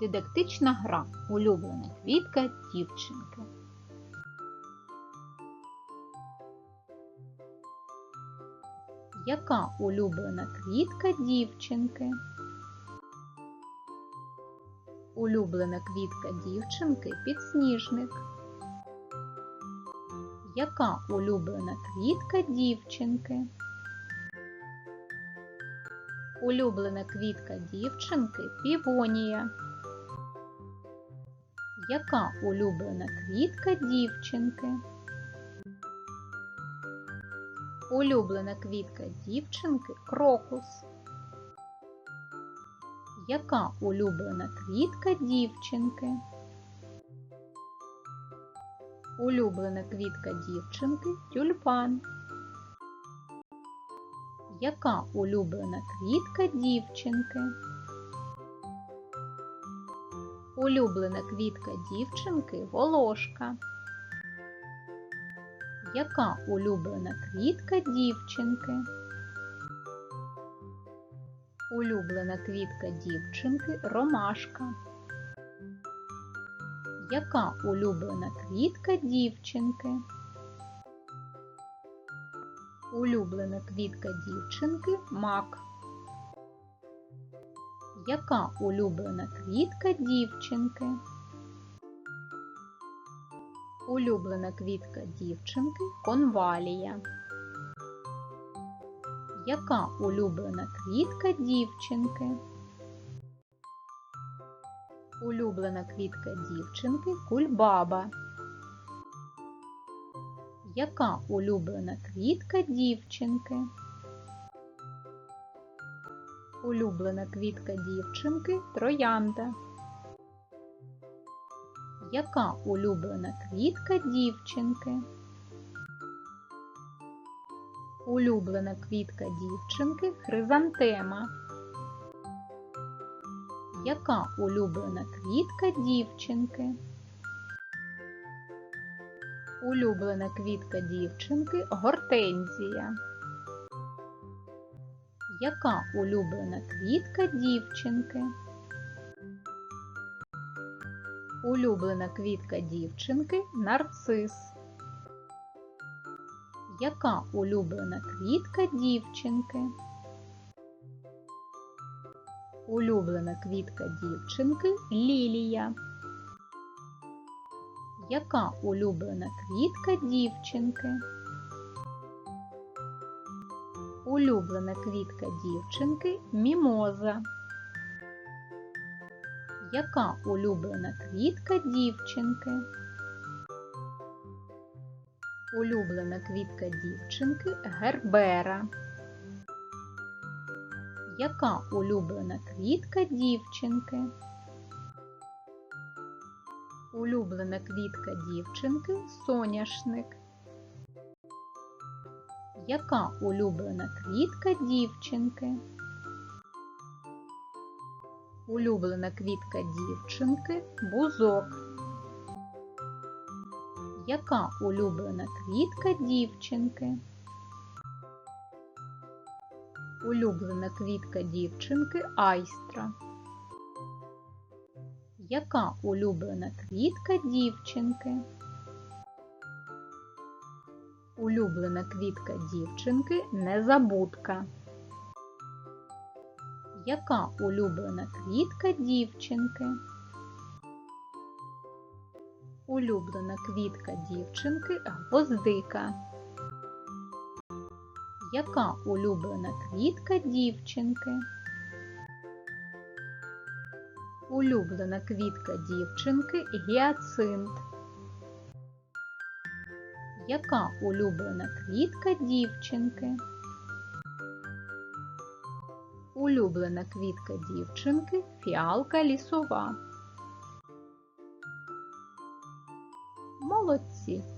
Дидактична гра Улюблена квітка дівчинки. Яка улюблена квітка дівчинки? Улюблена квітка дівчинки підсніжник. Яка улюблена квітка дівчинки? Улюблена квітка дівчинки півонія. Яка улюблена квітка дівчинки? Улюблена квітка дівчинки крокус. Яка улюблена квітка дівчинки? Улюблена квітка дівчинки тюльпан. Яка улюблена квітка дівчинки? Улюблена квітка дівчинки волошка. Яка улюблена квітка дівчинки? Улюблена квітка дівчинки ромашка. Яка улюблена квітка дівчинки? Улюблена квітка дівчинки мак. Яка улюблена квітка дівчинки? Улюблена квітка дівчинки конвалія. Яка улюблена квітка дівчинки? Улюблена квітка дівчинки кульбаба. Яка улюблена квітка дівчинки? Улюблена квітка дівчинки троянда. Яка улюблена квітка дівчинки? Улюблена квітка дівчинки хризантема. Яка улюблена квітка дівчинки? Улюблена квітка дівчинки гортензія. Яка улюблена квітка дівчинки? Улюблена квітка дівчинки нарцис. Яка улюблена квітка дівчинки? Улюблена квітка дівчинки лілія. Яка улюблена квітка дівчинки? Улюблена квітка дівчинки мімоза. Яка улюблена квітка дівчинки? Улюблена квітка дівчинки гербера. Яка улюблена квітка дівчинки? Улюблена квітка дівчинки соняшник. Яка улюблена квітка дівчинки? Улюблена квітка дівчинки бузок. Яка улюблена квітка дівчинки? Улюблена квітка дівчинки айстра. Яка улюблена квітка дівчинки? Улюблена квітка дівчинки незабудка. Яка улюблена квітка дівчинки? Улюблена квітка дівчинки гвоздика. Яка улюблена квітка дівчинки? Улюблена квітка дівчинки гіацинт. Яка улюблена квітка дівчинки? Улюблена квітка дівчинки фіалка лісова. Молодці!